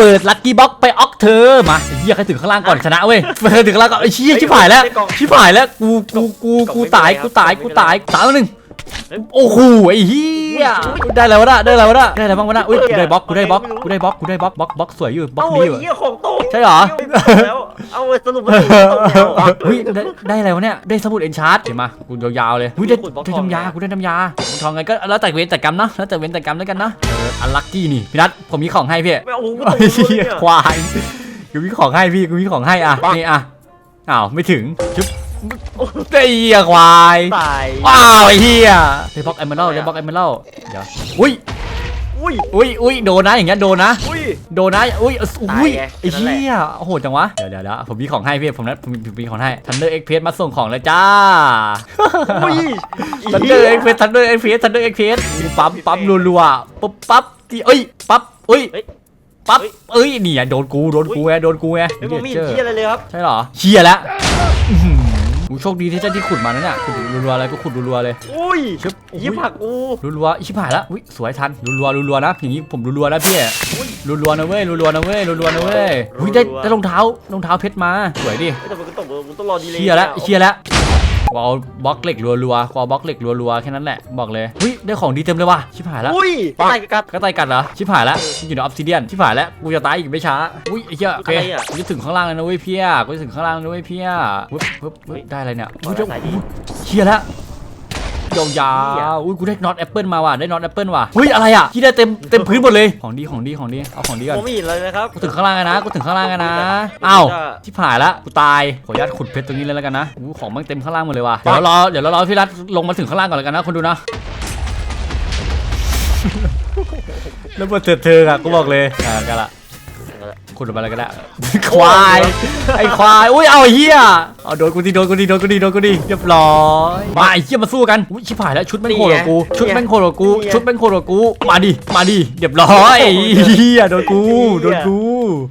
เปิดลัคกี้บ็อกไปออกเธอมาไอ้เหี้ยใครถึงข้างล่างก่อนชนะเว้ยเปิดถึงข้างล่างก่อนไอ้เหี้ยชิบหายแล้วชิบหายแล้วกูกูกูกูตายกูตายกูตายสามหนึ่งโอ้โหไอ้เหี้ยได้แล้ววะน่ะได้แล้ววะน่ะได้อะไรบ้างวะน่ะอุ้ยกูได้บล็อกกูได้บล็อกกูได้บล็อกกูได้บล็อกบล็อกบล็อกสวยอยู่บล็อกเอ้าดีอยู่ไอ้เหี้ยของตกใช่เหรอแล้ว เอาสรุปมันถูกตกแล้วเหรอ เฮ้ยได้ได้อะไรวะเนี่ย ได้สมุดเอนชาร์ดเดี๋ยวมากูยาวๆเลยเฮ้ยได้ขุดบล็อกได้ทองน้ำยา นะ กูได้น้ำยาทองไงก็แล้วแต่เวรแต่กรรมเนาะแล้วแต่เวรแต่กรรมแล้วกันเนาะเอออันลัคกี้นี่พี่นัทผมมีของให้พี่ ไม่เอาหูกูตไอ้กเลยเหี้ยเนี่ยควายกูมีของให้พี่กูมีของให้อะนี่อะอ้าวไม่ถึงชุบไอ้เหี้ยควายตายว้าวไอ้เหี้ยได้บล็อกเอมเมอรัลได้บล็อกเอมเมอรัลเดี๋ยวอุ้ย อุ้ย อุ้ยอุ้ยโดนนะอย่างเงี้ยโดนนะ อุ้ย โดนนะอุ้ยอุ้ยตายไงไอ้เหี้ยโหดจังวะ เดี๋ยวเดี๋ยวเดี๋ยวผมมีของให้พี่ผมนะผมมีผมมีของให้ทันเดอร์เอ็กเพสมาส่งของเลยจ้าอุ้ยทันเดอร์เอ็กเพสทันเดอร์เอ็กเพสทันเดอร์เอ็กเพสปั๊มปั๊มรัวๆปั๊บปั๊บที่เอ้ยปั๊บเอ้ยเฮ้ยปั๊บเอ้ยนี่อะโดนกูโดนกูไงโดนกูไงเฮ้ยมันไม่เจเห็นอเหี้ยอะไรเลยครับใช่เหรอเชียแล้วอื้อหื อูโชคดีที่เจ้าที่ขุดมานั่นน่ะขุดรัวๆอะไรก็ขุดรัวๆเลย อุ้ยชึบยิ้มผักกูรัวๆชิบหายแล้วอุ้ยสวยทันรัวๆรัวๆนะอย่างนี้ผมรัวๆนะพี่รัวๆนะเว้ยรัวๆนะเว้ยรัวๆนะเว้ยอุ้ยได้ได้รองเท้ารองเท้าเพชรมาสวยดิแต่มันก็ตกมันต้องรอดีเลยเชียแล้วเชียแล้ วกูเอาบล็อกเหล็กรัวๆกูเอาบล็อกเหล็กรัวๆแค่นั้นแหละบอกเลยอุ้ยได้ของดีเต็มเลยว่ะชิบหายแล้วอุ้ยตายกัดก็ตายกัดเหรอชิบหายแล้วมันอยู่ในออฟซิเดียนชิบหายแล้วกูจะตายอีกไม่ช้าอุ้ยไอ้เหี้ยโอเคอะไรอะกูจะถึงข้างล่างแล้วนะเว้ยเพี้ยกูจะถึงข้างล่างแล้วนะเว้ยเพี้ยปึ๊บปึ๊บปึ๊บได้อะไรเนี่ยขออุ้ยรัเจ้ากษาดีเชียแล้ว ยาวยาวๆอุ้ยกูได้น็อตแอปเปิลมาว่ะได้น็อตแอปเปิลว่ะเฮ้ยอะไรอะที่ได้เต็มเต็มพื้นหมดเลยของดีของดีของดีเอาของดีก่อนผมไม่เห็นเลยนะครับกูถึงข้างล่างกันนะกูถึงข้างล่างกันนะกูจะอ้าวที่ผ่านละกูตายขออนุญาตขุดเพชรตรงนี้เลยแล้วกันนะอู้ของมันเต็มข้างล่างหมดเลยว่ะเดี๋ยวรอเดี๋ยวเรารอพี่รัฐลงมาถึงข้างล่างก่อนแล้วกันนะคนดูนะแล้วมาเถิดเธออะกูบอกเลยอ่ากันละ ขุดลงมาแล้วก็ได้ควายไอ้ควายอุ้ยเอาไอ้เหี้ยเอาโดนกูดีโดนกูดีโดนกูดีโดนกูดีเรียบร้อยมาไอ้เหี้ยมาสู้กันอุ้ยชิบหายแล้วชุดแม่งโคตรกว่ากูชุดแม่งโคตรกว่ากูชุดแม่งโคตรกว่ากูมาดิมาดิเรียบร้อยไอ้เหี้ยโดนกูโดนกู